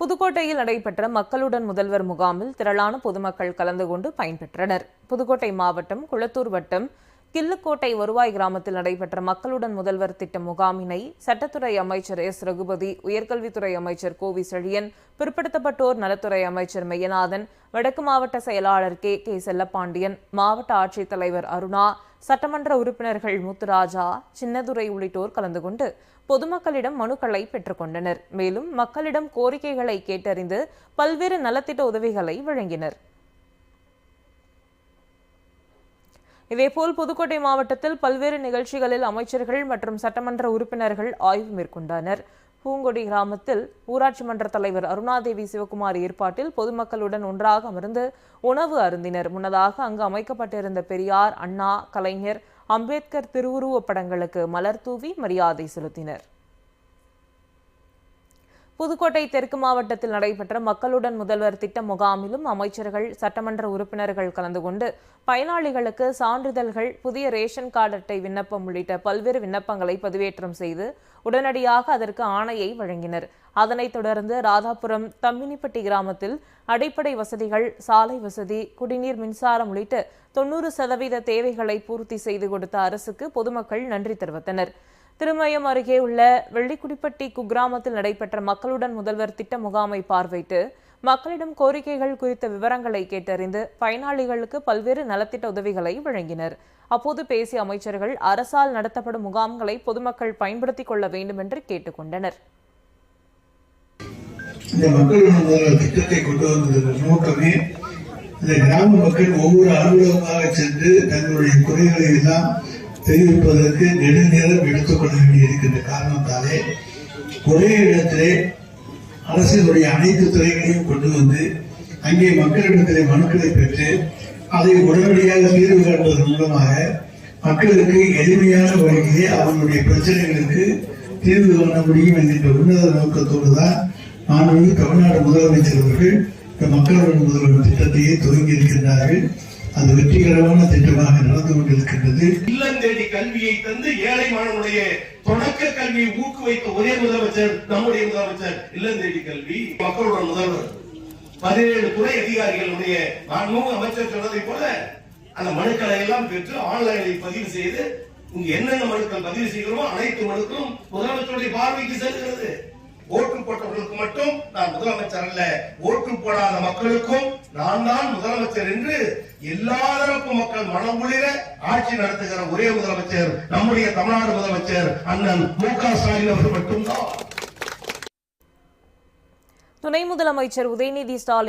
புதுக்கோட்டையில் நடைபெற்ற மக்களுடன் முதல்வர் முகாமில் திரளான பொதுமக்கள் கலந்து கொண்டு பயன்பெற்றனர். புதுக்கோட்டை மாவட்டம் குளத்தூர் வட்டம் கில்லுக்கோட்டை வருவாய் கிராமத்தில் நடைபெற்ற மக்களுடன் முதல்வர் திட்ட முகாமினை சட்டத்துறை அமைச்சர் எஸ். ரகுபதி உயர்கல்வித்துறை அமைச்சர் கோவி செழியன் பிற்படுத்தப்பட்டோர் நலத்துறை அமைச்சர் மெய்யநாதன் வடக்கு மாவட்ட செயலாளர் கே. கே. செல்லப்பாண்டியன் மாவட்ட ஆட்சித்தலைவர் அருணா சட்டமன்ற உறுப்பினர்கள் முத்துராஜா சின்னதுரை உள்ளிட்டோர் கலந்து கொண்டு பொதுமக்களிடம் மனுக்களை பெற்றுக்கொண்டனர் மேலும் மக்களிடம் கோரிக்கைகளை கேட்டறிந்து பல்வேறு நலத்திட்ட உதவிகளை வழங்கினர். இதேபோல் புதுக்கோட்டை மாவட்டத்தில் பல்வேறு நிகழ்ச்சிகளில் அமைச்சர்கள் மற்றும் சட்டமன்ற உறுப்பினர்கள் ஆய்வு மேற்கொண்டனர். பூங்கொடி கிராமத்தில் ஊராட்சி மன்ற தலைவர் அருணாதேவி சிவகுமார் ஏற்பாட்டில் பொதுமக்களுடன் ஒன்றாக அமர்ந்து உணவு அருந்தினர். முன்னதாக அங்கு அமைக்கப்பட்டிருந்த பெரியார் அண்ணா கலைஞர் அம்பேத்கர் திருவுருவப் படங்களுக்கு மலர் தூவி மரியாதை செலுத்தினர். புதுக்கோட்டை தெற்கு மாவட்டத்தில் நடைபெற்ற மக்களுடன் முதல்வர் திட்ட முகாமிலும் அமைச்சர்கள் சட்டமன்ற உறுப்பினர்கள் கலந்து கொண்டு பயனாளிகளுக்கு சான்றிதழ்கள் புதிய ரேஷன் கார்டு அட்டை விண்ணப்பம் உள்ளிட்ட பல்வேறு விண்ணப்பங்களை பதிவேற்றம் செய்து உடனடியாக அதற்கு ஆணையை வழங்கினர். அதனைத் தொடர்ந்து ராதாபுரம் தம்மினிப்பட்டி கிராமத்தில் அடிப்படை வசதிகள் சாலை வசதி குடிநீர் மின்சாரம் உள்ளிட்ட தொண்ணூறு சதவீத தேவைகளை பூர்த்தி செய்து கொடுத்த அரசுக்கு பொதுமக்கள் நன்றி தெரிவித்தனர். திருமயம் அருகே உள்ள வெள்ளிக்குடிப்பட்டி குக்கிராமத்தில் நடைபெற்ற மக்களுடன் முதல்வர் திட்ட முகாமை பார்வையிட்டு மக்களிடம் கோரிக்கைகள் குறித்த விவரங்களை கேட்டறிந்து பயனாளிகளுக்கு பல்வேறு நலத்திட்ட உதவிகளை வழங்கினர். அப்போது பேசிய அமைச்சர்கள் அரசால் நடத்தப்படும் முகாம்களை பொதுமக்கள் பயன்படுத்திக் கொள்ள வேண்டும் என்று கேட்டுக்கொண்டனர். இந்த திட்டத்தை கொண்டு வந்ததன் நோக்கமே இந்த கிராம மக்கள் ஒவ்வொரு அலுவலகமாக சென்று தங்களுடைய குறைகளை எல்லாம் தெரிவிப்பதற்கு நெடுநேரம் எடுத்துக்கொள்ள வேண்டியிருக்கின்ற காரணத்தாலே ஒரே இடத்திலே அரசினுடைய அனைத்து துறைகளையும் கொண்டு வந்து அங்கே மக்களிடத்திலே மனுக்களை பெற்று அதை உடனடியாக தீர்வு காண்பதன் மூலமாக மக்களுக்கு எளிமையான வழியிலே அவர்களுடைய பிரச்சனைகளுக்கு தீர்வு காண முடியும் என்கின்ற உன்னத நோக்கத்தோடு தான் மாண்புமிகு தமிழ்நாடு முதலமைச்சர் அவர்கள் இந்த மக்களுடன் முதல்வர் திட்டத்தையே துவங்கி இருக்கின்றார்கள். அது வெற்றிகரமான திட்டமாக நடந்து கொண்டிருக்கின்றது. இல்லம் தேடி கல்வியை தந்து ஏழை மாணவனுடைய தொடக்க கல்வியை ஊக்குவித்த ஒரே முதலமைச்சர் நம்முடைய முதலமைச்சர் இல்லம் தேடி கல்வி மக்களோட முதல்வர். பதினேழு துறை அதிகாரிகளுடைய மாண்புமிகு அமைச்சர் சொன்னதை போல அந்த மனுக்களை எல்லாம் பெற்று ஆன்லைனில் பதிவு செய்து இங்க என்னென்ன மனுக்கள் பதிவு செய்கிறோமோ அனைத்து மனுக்களும் முதலமைச்சருடைய பார்வைக்கு செல்கிறது. ஓட்டு போட்டவர்களுக்கு மட்டும் நான் முதலமைச்சர் அல்ல ஓட்டு போடாத மக்களுக்கும் நான் தான் முதலமைச்சர் என்று எல்லா தரப்பு மக்கள் மனம் குளிர ஆட்சி நடத்துகிற ஒரே முதலமைச்சர் நம்முடைய தமிழ்நாடு முதலமைச்சர் அண்ணன் மு க ஸ்டாலின் அவர்கள் மட்டும்தான். துணை முதலமைச்சர் உதயநிதி ஸ்டாலின்